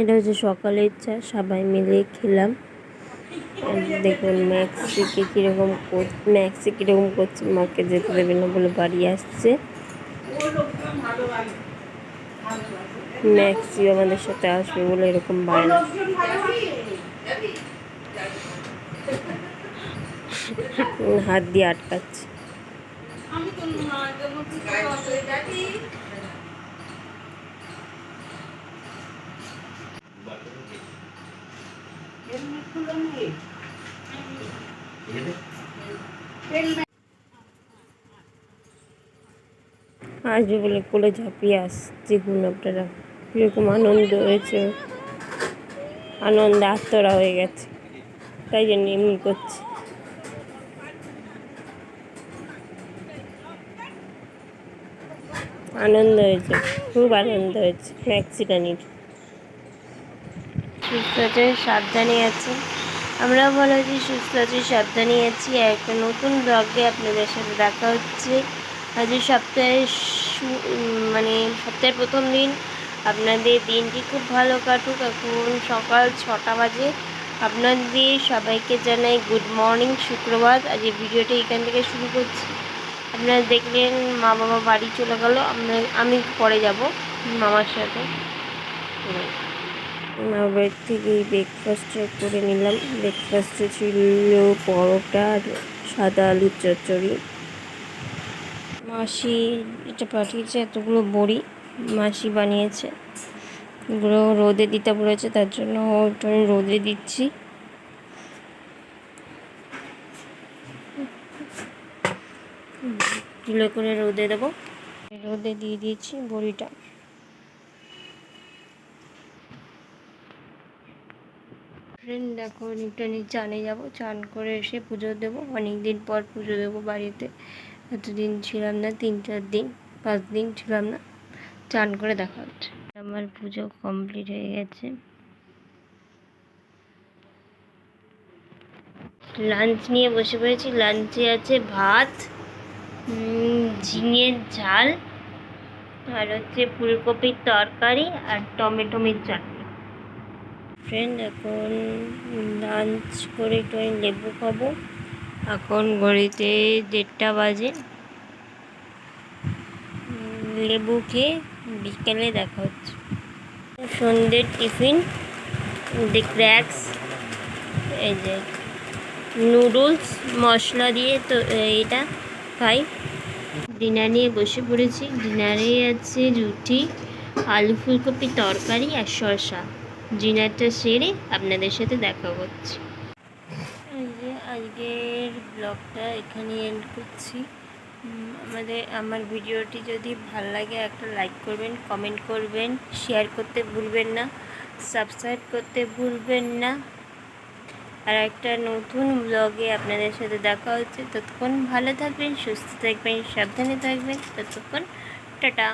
এটা হচ্ছে সকালের চা, সবাই মিলে খেলাম। দেখুন ম্যাক্সিকে কীরকম ম্যাক্সি কীরকম করছে মাকে যেতে দেবে না বলে বাড়ি আসছে। ম্যাক্সি আমাদের সাথে আসবে বলে এরকম বায়না হাত দিয়ে আটকাচ্ছে। আসবে বলে কোলে ঝাঁপিয়ে আসছে দেখুন আপনারা কীরকম আনন্দ হয়েছে। আনন্দে আত্মরা হয়ে গেছে। তাই জন্য এমনি করছে। আনন্দ হয়েছে, খুব আনন্দ হয়েছে। ম্যাক্সিটানির সুস্থ আছে সাবধানে আছে। আমরা ভালো আছি সুস্থ আছি সাবধানে আছি। আর একটা নতুন ব্লগে আপনাদের সাথে দেখা হচ্ছে। আজ সপ্তাহের শু- মানে সপ্তাহের প্রথম দিন। আপনাদের দিনটি খুব ভালো কাটুক। এখন সকাল ছটা বাজে। আপনাদের সবাইকে জানাই গুড মর্নিং শুক্রবার। আজ এই ভিডিওটা এখান থেকে শুরু করছি। আপনারা দেখলেন মা বাবা বাড়ি চলে গেল। আমি পরে যাব মামার সাথে। মা বাড়ির থেকে ব্রেকফাস্টটা করে নিলাম। ব্রেকফাস্টে ছিল পরোটা আর সাদা আলুর চচ্চড়ি। মাসি এটা পাঠিয়েছে এতগুলো বড়ি, মাসি বানিয়েছে। এগুলো রোদে দিতে বলেছে, তার জন্য ওটা রোদে দিচ্ছি। কিলো করে রোদে দেবো। রোদে দিয়ে দিয়েছি বড়িটা। ফ্রেন্ড এখন একটু চানে যাব। চান করে এসে পুজো দেবো। অনেক দিন পর পুজো দেবো বাড়িতে। এতদিন ছিলাম না, তিন চার দিন, পাঁচ দিন ছিলাম না। চান করে দেখা হচ্ছে। আমার পুজো কমপ্লিট হয়ে গেছে। লাঞ্চ নিয়ে বসে পড়েছি। লাঞ্চে আছে ভাত ঝিঙের ঝাল, আর হচ্ছে ফুলকপির তরকারি আর টমেটোমের চাটনি ফ্রেন্ড এখন লাঞ্চ করে একটু আমি লেবু খাব। এখন ঘড়িতে দেড়টা বাজে। লেবু খেয়ে বিকেলে দেখা হচ্ছে। সন্ধ্যের টিফিন, দি ক্র্যাক্স এই যে নুডলস মশলা দিয়ে তো এটা খাই। ডিনার নিয়ে বসে পড়েছি। ডিনারে আছে রুটি, আলু ফুলকপি তরকারি আর শসা। ডিনারটা সেরে আপনাদের সাথে দেখা আজকে আজকের ব্লগটা এখানে এন্ড করছি। আমাদের, আমার ভিডিওটি যদি ভালো লাগে একটা লাইক করবেন কমেন্ট করবেন শেয়ার করতে ভুলবেন না সাবস্ক্রাইব করতে ভুলবেন না। আর একটা নতুন ব্লগে আপনাদের সাথে দেখা হচ্ছে। ততক্ষণ ভালো থাকবেন, সুস্থ থাকবেন, সাবধানে থাকবেন। ততক্ষণ টাটা।